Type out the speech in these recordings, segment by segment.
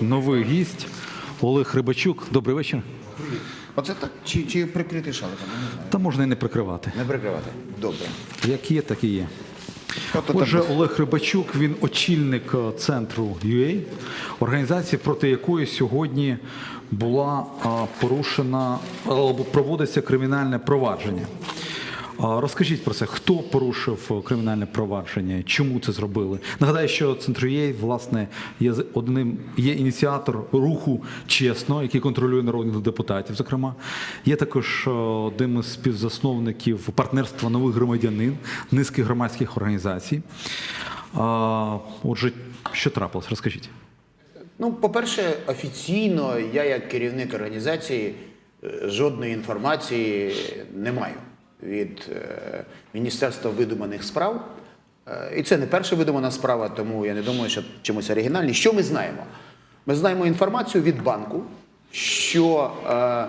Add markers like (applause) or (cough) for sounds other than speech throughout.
новий гість Олег Рибачук. Добрий вечір. Оце так? Чи, чи прикрити шаликом? Та можна і не прикривати. Не прикривати. Добре. Як є, так і є. Отже, Олег Рибачук, він очільник е, центру UA, організації, проти якої сьогодні була порушена або проводиться кримінальне провадження. Розкажіть про це, хто порушив е, кримінальне провадження, чому це зробили? Нагадаю, що центр UA, власне, є одним є ініціатор руху чесно, який контролює народних депутатів. Зокрема, є також е, одним із співзасновників партнерства нових громадянин, низки громадських організацій. Отже, що трапилось? Розкажіть. Ну, по-перше, офіційно я, як керівник організації, е, жодної інформації не маю від е, Міністерства видуманих справ. Е, І це не перша видумана справа, тому я не думаю, що чимось оригінальні. Що ми знаємо? Ми знаємо інформацію від банку, що е,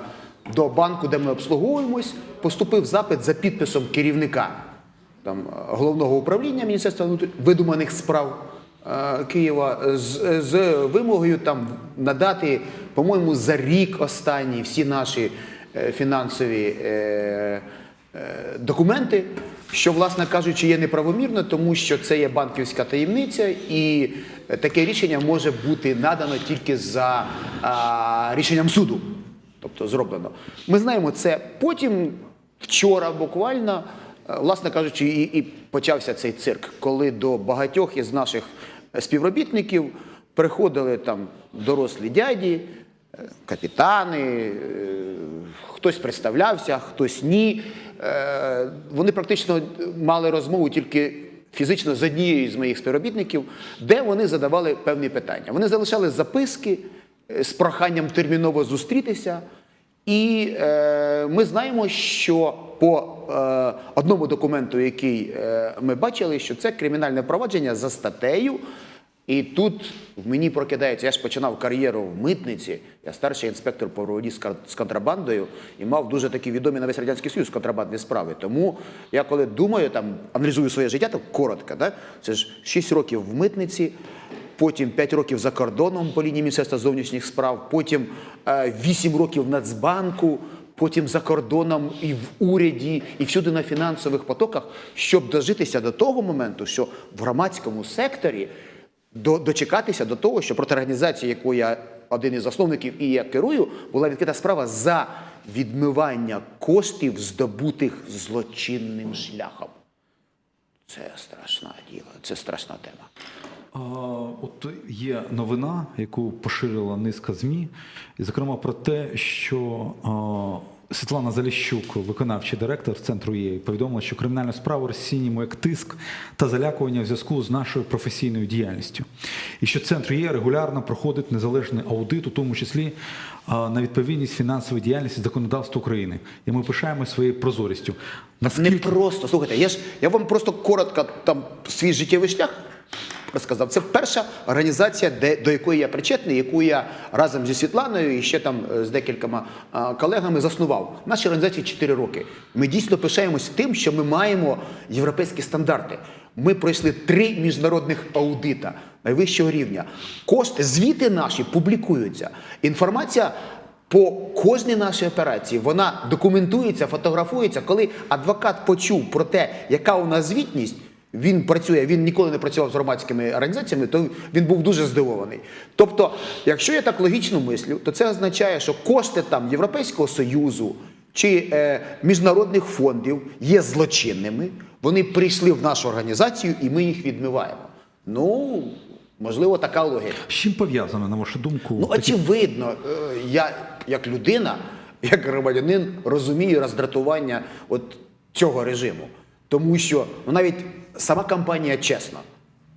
до банку, де ми обслуговуємось, поступив запит за підписом керівника там, головного управління Міністерства видуманих справ Києва з, з вимогою там надати, по-моєму, за рік останні всі наші фінансові е, документи, що, власне кажучи, є неправомірно, тому що це є банківська таємниця, і е, таке рішення може бути надано тільки за а, рішенням суду. Тобто зроблено. Ми знаємо це потім, вчора буквально, е, власне кажучи, і, і почався цей цирк, коли до багатьох із наших співробітників приходили там дорослі дяді, е, капітани, е, хтось представлявся, хтось ні. Е, Вони практично мали розмову тільки фізично з однією з моїх співробітників, де вони задавали певні питання. Вони залишали записки е, з проханням терміново зустрітися. І е, ми знаємо, що по е, одному документу, який е, ми бачили, що це кримінальне провадження за статтею. І тут в мені прокидається, я ж починав кар'єру в митниці, я старший інспектор по боротьбі з контрабандою і мав дуже такі відомі на весь Радянський Союз контрабандні справи. Тому я коли думаю, там аналізую своє життя, так коротко, да? це ж 6 років в митниці, потім 5 років за кордоном по лінії Міністерства зовнішніх справ, потім е, 8 років в Нацбанку, потім за кордоном і в уряді, і всюди на фінансових потоках, щоб дожитися до того моменту, що в громадському секторі дочекатися до того, що проти організації, яку я один із засновників і я керую, була відкрита справа за відмивання коштів, здобутих злочинним шляхом. Це страшна діло, це страшна тема. А, От є новина, яку поширила низка ЗМІ, зокрема про те, що а, Світлана Заліщук, виконавчий директор центру ЄІ, повідомила, що кримінальну справу розцінюємо як тиск та залякування в зв'язку з нашою професійною діяльністю, і що центр ЄІ регулярно проходить незалежний аудит, у тому числі на відповідність фінансової діяльності законодавству України. І ми пишаємося своєю прозорістю. Не просто слухайте, я ж я вам просто коротко там свій життєвий шлях розказав. Це перша організація, де до якої я причетний, яку я разом зі Світланою і ще там е, з декількома а, колегами заснував. Нашій організації 4 роки. Ми дійсно пишаємось тим, що ми маємо європейські стандарти. Ми пройшли три міжнародних аудита найвищого рівня. Кошти, звіти наші публікуються. Інформація по кожній нашій операції вона документується, фотографується. Коли адвокат почув про те, яка у нас звітність, він працює, він ніколи не працював з громадськими організаціями, то він був дуже здивований. Тобто, якщо я так логічно мислю, то це означає, що кошти там Європейського Союзу чи е, міжнародних фондів є злочинними. Вони прийшли в нашу організацію і ми їх відмиваємо. Ну, можливо, така логіка. З чим пов'язано, на вашу думку? Ну, очевидно, е, я як людина, як громадянин, розумію роздратування от цього режиму. Тому що ну, навіть сама кампанія чесна.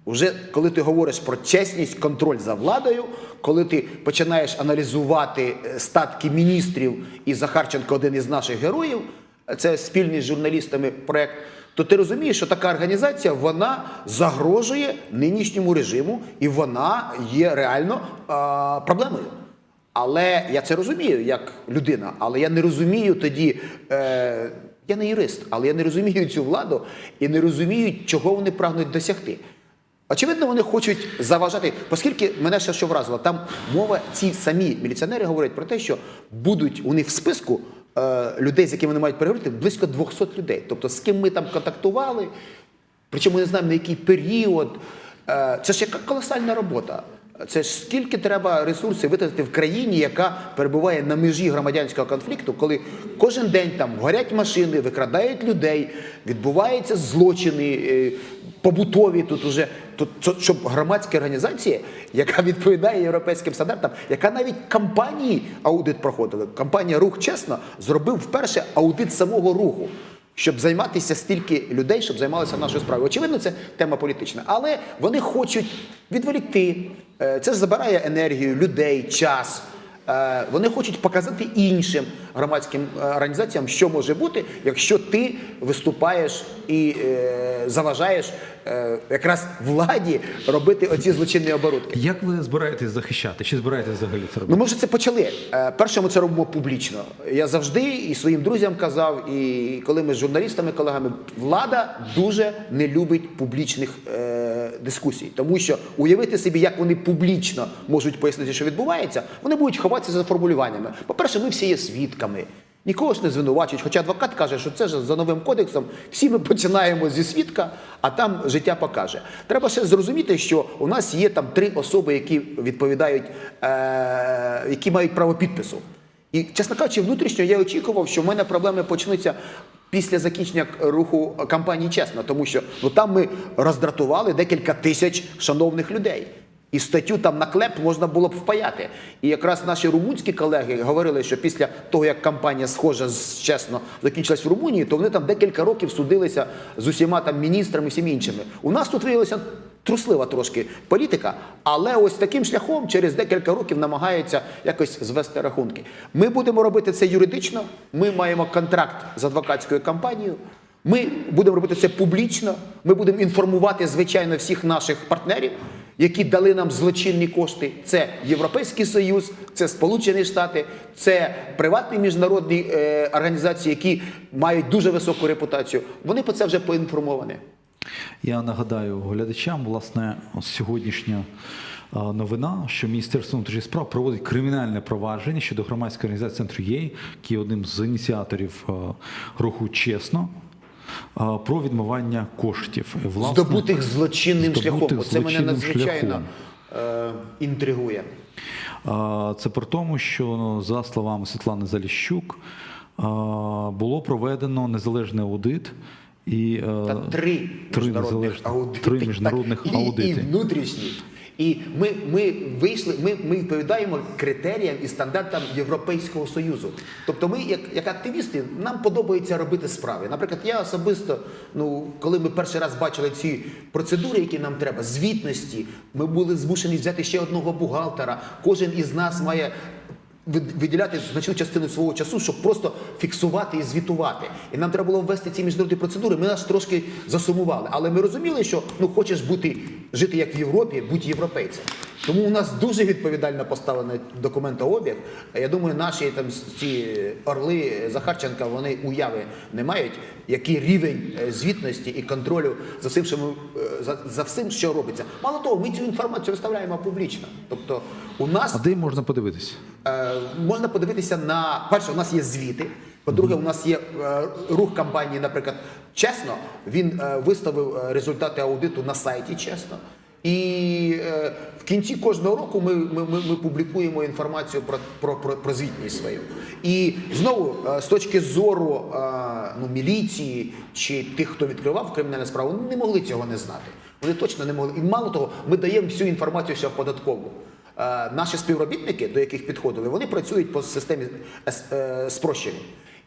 Уже коли ти говориш про чесність, контроль за владою, коли ти починаєш аналізувати е, статки міністрів, і Захарченко один із наших героїв, це спільний з журналістами проект, то ти розумієш, що така організація вона загрожує нинішньому режиму, і вона є реально а, проблемою. Але я це розумію як людина, але я не розумію тоді. Е, я не юрист, але я не розумію цю владу і не розумію, чого вони прагнуть досягти. Очевидно, вони хочуть заважати, оскільки мене ще що вразило, там мова, ці самі міліціонери говорять про те, що будуть у них в списку е, людей, з якими вони мають переговорити, близько 200 людей. Тобто з ким ми там контактували, причому не знаємо на який період. Е, Це ж яка колосальна робота. Це ж скільки треба ресурсів витратити в країні, яка перебуває на межі громадянського конфлікту, коли кожен день там горять машини, викрадають людей, відбуваються злочини е, побутові тут уже. Щоб громадська організація, яка (laughs) відповідає європейським стандартам, яка навіть кампанії аудит проходила. Компанія Рух чесно зробив вперше аудит самого руху щоб займатися стільки людей, щоб займалися нашою справою. Очевидно, це тема політична, але вони хочуть відволікти. Е, Це ж забирає енергію людей, час. Е, Вони хочуть показати іншим громадським е, організаціям, що може бути, якщо ти виступаєш і е, заважаєш е, якраз владі робити оці злочинні оборудки. Як ви збираєтесь захищати? Чи збираєтесь взагалі це Ну, робити? ми вже це почали. Е, Перше, ми це робимо публічно. Я завжди і своїм друзям казав, і коли ми з журналістами, колегами, влада дуже не любить публічних е, дискусій, тому що уявити собі, як вони публічно можуть пояснити, що відбувається, вони будуть ховатися за формулюваннями. По-перше, ми всі є свідками. Нікого ж не звинувачують, хоча адвокат каже, що це ж за новим кодексом всі ми починаємо зі свідка, а там життя покаже. Треба ще зрозуміти, що у нас є там три особи, які відповідають, е- які мають право підпису. І, чесно кажучи, внутрішньо я очікував, що в мене проблеми почнуться після закінчення руху кампанії чесно, тому що ну там ми роздратували декілька тисяч шановних людей. І статтю там на клеп можна було б впаяти. І якраз наші румунські колеги говорили, що після того, як кампанія схожа з чесно закінчилась в Румунії, то вони там декілька років судилися з усіма там міністрами всім іншими. У нас тут виявилася труслива трошки політика, але ось таким шляхом через декілька років намагаються якось звести рахунки. Ми будемо робити це юридично. Ми маємо контракт з адвокатською компанією. Ми будемо робити це публічно. Ми будемо інформувати, звичайно, всіх наших партнерів, які дали нам злочинні кошти. Це Європейський Союз, це Сполучені Штати, це приватні міжнародні е, організації, які мають дуже високу репутацію. Вони про це вже поінформовані. Я нагадаю глядачам, власне, сьогоднішня новина, що Міністерство внутрішніх справ проводить кримінальне провадження щодо громадської організації центру ЄЙ, який одним з ініціаторів руху чесно. Е, Про відмивання коштів власне, Здобутих злочинним здобутих шляхом. Оце мене надзвичайно шляхом. е, інтригує. Це при тому, що ну, за словами Світлани Заліщук було проведено незалежний аудит і е, Та три, три міжнародних аудити. три міжнародних так, і. І внутрішні. І ми, ми вийшли, ми, ми відповідаємо критеріям і стандартам Європейського Союзу. Тобто, ми, як, як активісти, нам подобається робити справи. Наприклад, я особисто, ну, коли ми перший раз бачили ці процедури, які нам треба, звітності, ми були змушені взяти ще одного бухгалтера. Кожен із нас має виділяти значну частину свого часу, щоб просто фіксувати і звітувати. І нам треба було ввести ці міжнародні процедури. Ми нас трошки засумували. Але ми розуміли, що ну хочеш бути жити як в Європі, будь європейцем. Тому у нас дуже відповідально поставлений документообіг. Я думаю, наші там ці орли Захарченка вони уяви не мають, який рівень е, звітності і контролю за всім, що ми е, за, за всім, що робиться. Мало того, ми цю інформацію виставляємо публічно. Тобто, у нас А де можна подивитись? Е, можна подивитися на перше, у нас є звіти. По-друге, у нас є е, рух кампанії, наприклад, чесно. Він е, виставив е, результати аудиту на сайті чесно. І в кінці кожного року ми, ми, ми, ми публікуємо інформацію про, про, про, про звітність свою. І знову, з точки зору ну, міліції чи тих, хто відкривав кримінальну справу, вони не могли цього не знати. Вони точно не могли. І мало того, ми даємо всю інформацію ще в податкову. Наші співробітники, до яких підходили, вони працюють по системі спрощення.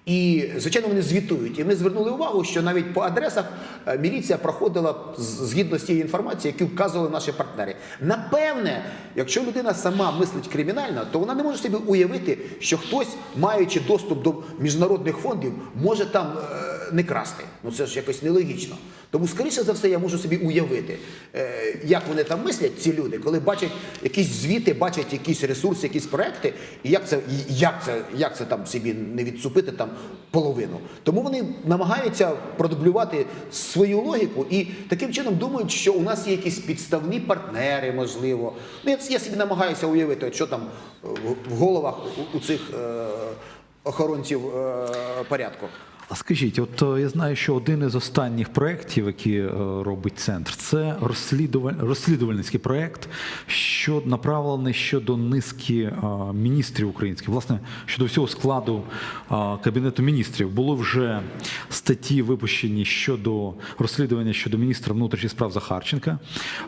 І, звичайно, вони звітують. І ми звернули увагу, що навіть по адресах е, міліція проходила згідно з тією інформації, яку вказували наші партнери. Напевне, якщо людина сама мислить кримінально, то вона не може собі уявити, що хтось, маючи доступ до міжнародних фондів, може там е, не красти. Ну це ж якось нелогічно. Тому, скоріше за все, я можу собі уявити, е, як вони там мислять, ці люди, коли бачать якісь звіти, бачать якісь ресурси, якісь проекти, і як це, як це, як це там собі не відсупити там половину. Тому вони намагаються продублювати свою логіку і таким чином думають, що у нас є якісь підставні партнери, можливо. Ну, я, я собі намагаюся уявити, що там в головах у, у цих е, охоронців е, порядку. А скажіть, от е, я знаю, що один із останніх проєктів, які е, робить центр, це розслідуваль... розслідувальницький проєкт, що направлений щодо низки е, міністрів українських, власне, щодо всього складу кабінету міністрів. Були вже статті випущені щодо розслідування щодо міністра внутрішніх справ Захарченка.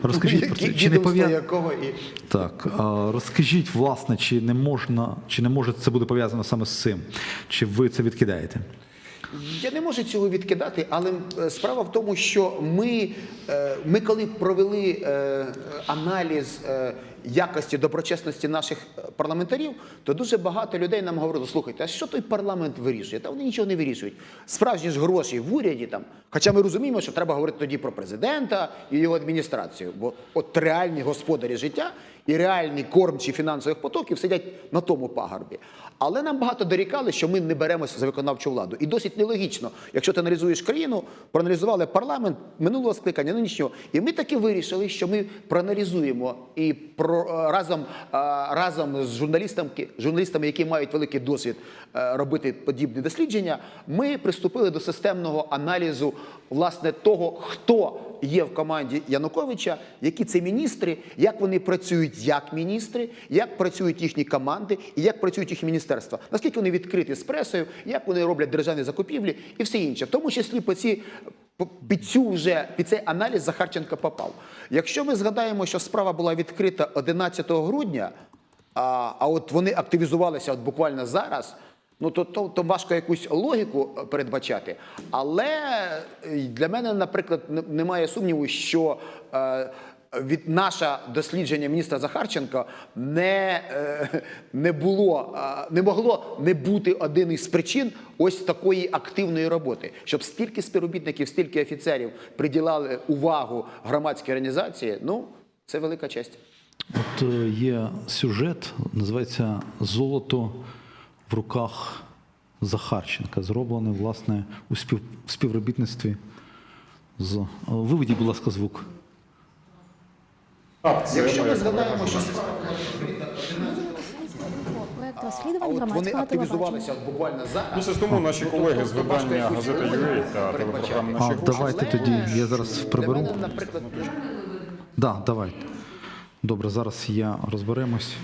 Розкажіть про це, чи не Відомство пов'я... якого і Так, розкажіть, власне, чи не можна, чи не може це буде пов'язано саме з цим? Чи ви це відкидаєте? Я не можу цього відкидати, але е, справа в тому, що ми, е, ми коли провели е, аналіз якості доброчесності наших парламентарів, то дуже багато людей нам говорили: слухайте, а що той парламент вирішує? Та вони нічого не вирішують. Справжні ж гроші в уряді там. Хоча ми розуміємо, що треба говорити тоді про президента і його адміністрацію, бо от реальні господарі життя і реальні кормчі фінансових потоків сидять на тому пагорбі. Але нам багато дорікали, що ми не беремося за виконавчу владу. І досить нелогічно, якщо ти аналізуєш країну, проаналізували парламент минулого скликання, нинішнього, і ми таки вирішили, що ми проаналізуємо і про е, разом, е, разом з журналістами, журналістами, які мають великий досвід е, робити подібні дослідження, ми приступили до системного аналізу власне того, хто є в команді Януковича, які це міністри, як вони працюють як міністри, як працюють їхні команди і як працюють їхні міністерства. Наскільки вони відкриті з пресою, як вони роблять державні закупівлі і все інше, в тому числі по ці. Під цю вже під цей аналіз Захарченко попав. Якщо ми згадаємо, що справа була відкрита 11 грудня, а, а от вони активізувалися от буквально зараз. Ну то, то, то важко якусь логіку е, передбачати. Але е, для мене, наприклад, немає сумніву, що е, від наше дослідження міністра Захарченка не, е, не було, е, не могло не бути один із причин ось такої активної роботи, щоб стільки співробітників, стільки офіцерів приділяли увагу громадській організації. Ну це велика честь. От е, є сюжет, називається Золото в руках Захарченка, зроблений, власне, у спів... співробітництві з. Е, Виведіть, будь ласка, звук. Якщо ми згадаємо, що а вони активізувалися буквально зараз. Місяць тому наші Ну, колеги з видання газети логіку «Юрій» та телепрограми А, «Наші давайте тоді я зараз приберу. наприклад, Да, давайте. Добре, зараз я розберемось.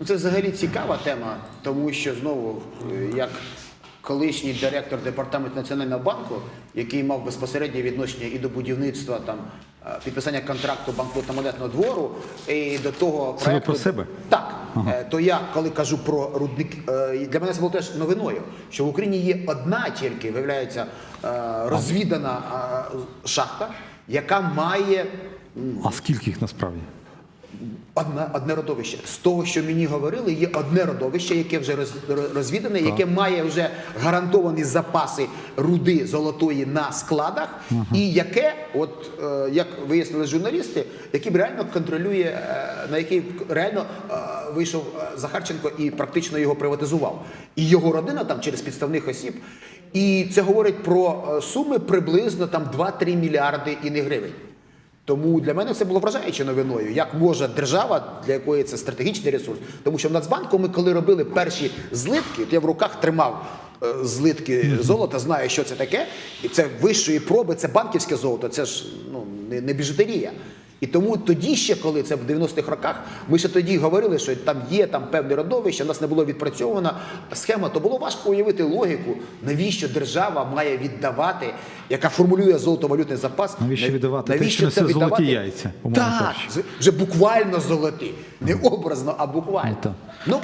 Ну, Це взагалі цікава тема, тому що знову, е, як колишній директор департаменту Національного банку, який мав безпосереднє відношення і до будівництва там е, підписання контракту банкнотно-монетного двору, і до того Це проекту, про себе? Так, Е, то я коли кажу про рудник, для мене це було теж новиною, що в Україні є одна тільки, виявляється, розвідана шахта, яка має а скільки їх насправді? Одне, одне родовище. З того, що мені говорили, є одне родовище, яке вже роз, розвідане, яке має вже гарантовані запаси руди золотої на складах, і яке, от е, як вияснили журналісти, який реально контролює, е, на який реально е, вийшов е, Захарченко і практично його приватизував. І його родина там через підставних осіб. І це говорить про е, суми приблизно там 2-3 мільярди і не гривень. Тому для мене це було вражаюче новиною, як може держава, для якої це стратегічний ресурс. Тому що в Нацбанку ми, коли робили перші злитки, то я в руках тримав е, злитки золота, знаю, що це таке, і це вищої проби, це банківське золото, це ж ну, не, не біжутерія. І тому тоді ще, коли це в 90-х роках, ми ще тоді говорили, що там є там певне родовище, у нас не було відпрацьована схема, то було важко уявити логіку, навіщо держава має віддавати, яка формулює золотовалютний запас. Навіщо нав- віддавати те, що несе золоті яйця, Так, кажучи? вже буквально золоті. Не образно, а буквально. Ну,